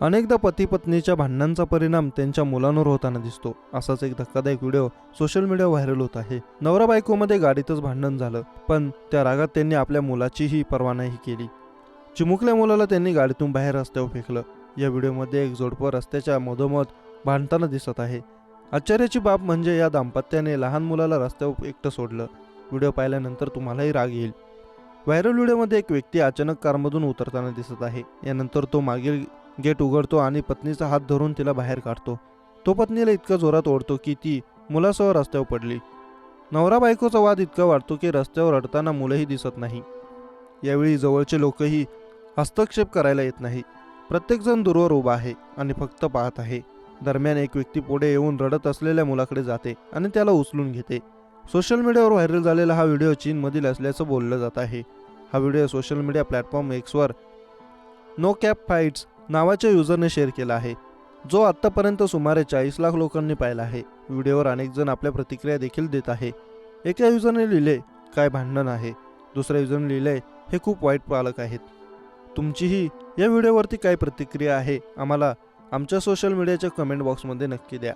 अनेकदा पती पत्नीच्या भांडणांचा परिणाम त्यांच्या मुलांवर होताना दिसतो. असाच एक धक्कादायक व्हिडिओ सोशल मीडिया व्हायरल होत आहे. नवरा बायकोमध्ये गाडीतच भांडण झालं पण त्या रागात त्यांनी आपल्या मुलाचीही पर्वा नाही केली. चिमुकल्या मुलाला त्यांनी गाडीतून बाहेर रस्त्यावर फेकलं. या व्हिडिओमध्ये एक जोडपं रस्त्याच्या मधोमध भांडताना दिसत आहे. आश्चर्याची बाब म्हणजे या दाम्पत्याने लहान मुलाला रस्त्यावर एकटं सोडलं. व्हिडिओ पाहिल्यानंतर तुम्हालाही राग येईल. व्हायरल व्हिडिओमध्ये एक व्यक्ती अचानक कारमधून उतरताना दिसत आहे. यानंतर तो मागील गेट उघडतो आणि पत्नीचा हात धरून तिला बाहेर काढतो. तो पत्नीला इतका जोरात ओढतो की ती मुलासह रस्त्यावर पडली. नवरा बायकोचा वाद इतका वाढतो की रस्त्यावर रडताना मुलंही दिसत नाही. यावेळी जवळचे लोकही हस्तक्षेप करायला येत नाही. प्रत्येकजण दूरवर उभा आहे आणि फक्त पाहत आहे. दरम्यान एक व्यक्ती पुढे येऊन रडत असलेल्या मुलाकडे जाते आणि त्याला उचलून घेते. सोशल मीडियावर व्हायरल झालेला हा व्हिडिओ चीनमधील असल्याचं बोललं जात आहे. हा व्हिडिओ सोशल मीडिया प्लॅटफॉर्म एक्सवर नो कॅप फाईट्स नावाच्या युजरने शेअर केला आहे जो आत्तापर्यंत सुमारे चाळीस लाख लोकांनी पाहिला आहे. व्हिडिओवर अनेक जण आपल्या प्रतिक्रिया देखील देत आहे. एका युजरने लिहिले काय भांडण आहे? दुसऱ्या युजरने लिहिले हे खूप वाईट पालक आहेत. तुमचीही या व्हिडिओवरती काय प्रतिक्रिया आहे. आम्हाला आमच्या सोशल मीडियाच्या कमेंट बॉक्समध्ये नक्की द्या.